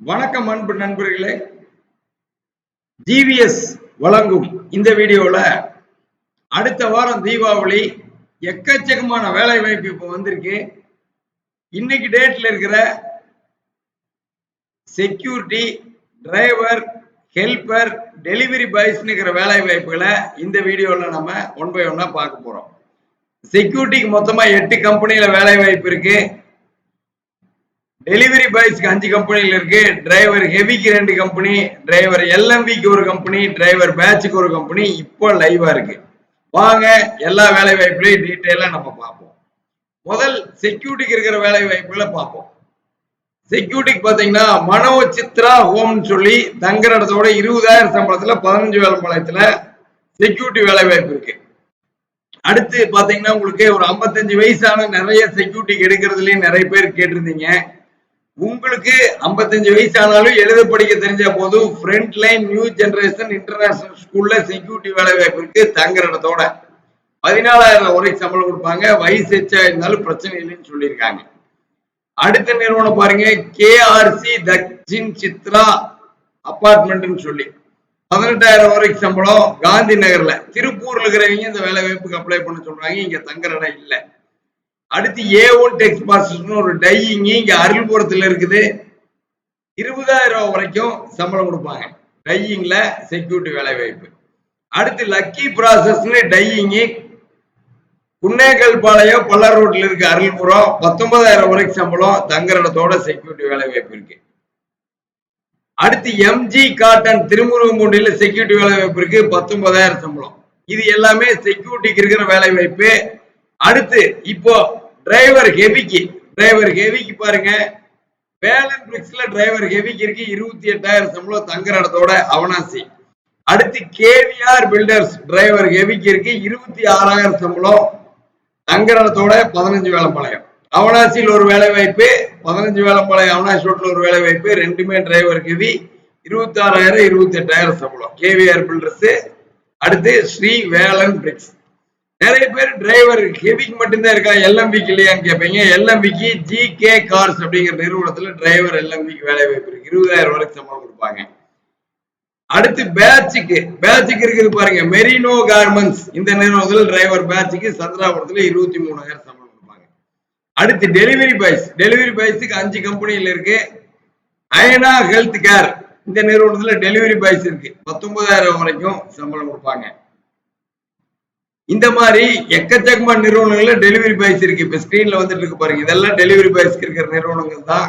வணக்கம் அன்பு நண்பர்களே. ஜிவிஎஸ் வழங்கும் இந்த வீடியோல அடுத்த வாரம் தீபாவளி எக்கச்சக்கமான வேலை வாய்ப்பு இப்போ வந்திருக்கு. இன்னைக்கு டேட்ல இருக்கிற செக்யூரிட்டி டிரைவர் ஹெல்பர் டெலிவரி பாய்ஸ்னுங்கிற வேலை வாய்ப்புகளை இந்த வீடியோல நம்ம ஒன் பை ஒன்னா பார்க்க போறோம். செக்யூரிட்டிக்கு மொத்தமா எட்டு கம்பெனியில வேலை வாய்ப்பு இருக்கு. டெலிவரி பாய்ஸ்க்கு அஞ்சு கம்பெனில இருக்கு. டிரைவர் ஹெவிக்கு ரெண்டு கம்பெனி டிரைவர் எல்எம்விக்கு ஒரு கம்பெனி டிரைவர் பேட்சுக்கு ஒரு கம்பெனி இப்போ லைவா இருக்கு. வாங்க எல்லா வேலை வாய்ப்புலையும் டீட்டெயிலா நம்ம பார்ப்போம். முதல் செக்யூரிட்டிக்கு இருக்கிற வேலை வாய்ப்புகளை பார்ப்போம். செக்யூரிட்டிக்கு பாத்தீங்கன்னா மனோ சித்ரா ஹோம்னு சொல்லி தங்குற இடத்தோட இருபதாயிரம் சம்பளத்துல பதினஞ்சு வேலைபாளையத்துல செக்யூரிட்டி வேலை வாய்ப்பு இருக்கு. அடுத்து பாத்தீங்கன்னா உங்களுக்கு ஒரு 55 வயசான நிறைய செக்யூரிட்டி எடுக்கிறதுலயும் நிறைய பேர் கேட்டிருந்தீங்க. உங்களுக்கு 55 வயசானாலும் எழுத படிக்க தெரிஞ்ச போதும். Front line new generation international ஸ்கூல்ல செக்யூரிட்டி வேலை வாய்ப்பிற்கு இருக்கு தங்குற இடத்தோட பதினாலாயிரம் வரைக்கும் சம்பளம் கொடுப்பாங்க. வயசு எச்சா இருந்தாலும் பிரச்சனை இல்லைன்னு சொல்லியிருக்காங்க. அடுத்த நிறுவனம் பாருங்க. கேஆர்சி தக்ஷின் சித்ரா அபார்ட்மெண்ட்னு சொல்லி. பதினெட்டாயிரம் வரைக்கும் சம்பளம். காந்தி நகர்ல. திருப்பூர்ல இருக்கிறவங்க இந்த வேலை வாய்ப்புக்கு அப்ளை பண்ண சொல்றாங்க. இங்க தங்குற இடம் இல்லை. அடுத்து ஏ ஒன் டெக்ஸ் பாஸ்டர்னு ஒரு டையிங் இங்க அருள்புரத்துல இருக்குது. இருபதாயிரம் ரூபாய் வரைக்கும் சம்பளம் கொடுப்பாங்க. டையிங்ல செக்யூரிட்டி வேலை வாய்ப்பு. அடுத்து லக்கி ப்ராசஸ்னு டையிங்கு குன்னேகல் பாளையம் பல்லர் ரோட்ல இருக்கு அருள்புரம் பத்தொன்பதாயிரம் வரைக்கும் சம்பளம் தங்குற செக்யூரிட்டி வேலை வாய்ப்பு இருக்கு. அடுத்து எம்ஜி காட்டன் திருமுருகம்பூண்டியில செக்யூரிட்டி வேலை வாய்ப்பு இருக்கு. பத்தொன்பதாயிரம் சம்பளம். இது எல்லாமே செக்யூரிட்டிக்கு இருக்கிற வேலை வாய்ப்பு. அடுத்து இப்போ டிரைவர் ஹெவிக்கு டிரைவர் ஹெவிக்கு பாருங்க. வேலன் பிரிக்ஸ்ல டிரைவர் ஹெவிக்கு இருக்கு. இருபத்தி எட்டாயிரம் சம்பளம் தங்குற இடத்தோட அவனாசி. அடுத்து கேவிஆர் பில்டர்ஸ் டிரைவர் ஹெவிக்கு இருக்கு. இருபத்தி ஆறாயிரம் சம்பளம் தங்குற இடத்தோட பதினஞ்சு வேலைப்பாளையம் அவனாசியில் ஒரு வேலை வாய்ப்பு பதினஞ்சு வேலைப்பாளையம் அவனாசி ரோட்ல ஒரு வேலை வாய்ப்பு ரெண்டுமே டிரைவர் ஹெவி இருபத்தி ஆறாயிரம் இருபத்தி எட்டாயிரம் சம்பளம். கேவிஆர் பில்டர்ஸ் அடுத்து ஸ்ரீ வேலன் பிரிக்ஸ் நிறைய பேர் டிரைவர் ஹெவிக்கு மட்டும்தான் இருக்கா எல்எம்பிக்கு இல்லையான்னு கேட்பீங்க எல்எம்பிக்கு ஜி கே கார்ஸ் அப்படிங்கிற நிறுவனத்துல டிரைவர் எல்எம்பிக்கு வேலை வாய்ப்பு இருக்கு. இருபதாயிரம் வரைக்கும் சம்பளம் கொடுப்பாங்க. அடுத்து பேட்சுக்கு பேட்சுக்கு இருக்குது பாருங்க. மெரினோ கார்மெண்ட்ஸ் இந்த நிறுவனத்தில் டிரைவர் பேட்சுக்கு சந்திராபுரத்துல இருபத்தி மூணாயிரம் சம்பளம் கொடுப்பாங்க. அடுத்து டெலிவரி பாய்ஸ் டெலிவரி பாய்ஸுக்கு அஞ்சு கம்பெனியில் இருக்கு. அயனா ஹெல்த் கேர் இந்த நிறுவனத்துல டெலிவரி பாய்ஸ் இருக்கு. பத்தொன்பதாயிரம் வரைக்கும் சம்பளம் கொடுப்பாங்க. இந்த மாதிரி எக்கச்சக்கமான நிறுவனங்கள்ல டெலிவரி பாய்ஸ் இருக்கு. இப்ப ஸ்கிரீன்ல வந்துட்டு இருக்கு பாருங்க. இதெல்லாம் டெலிவரி பாய்ஸ்க்கு இருக்கிற நிறுவனங்கள் தான்.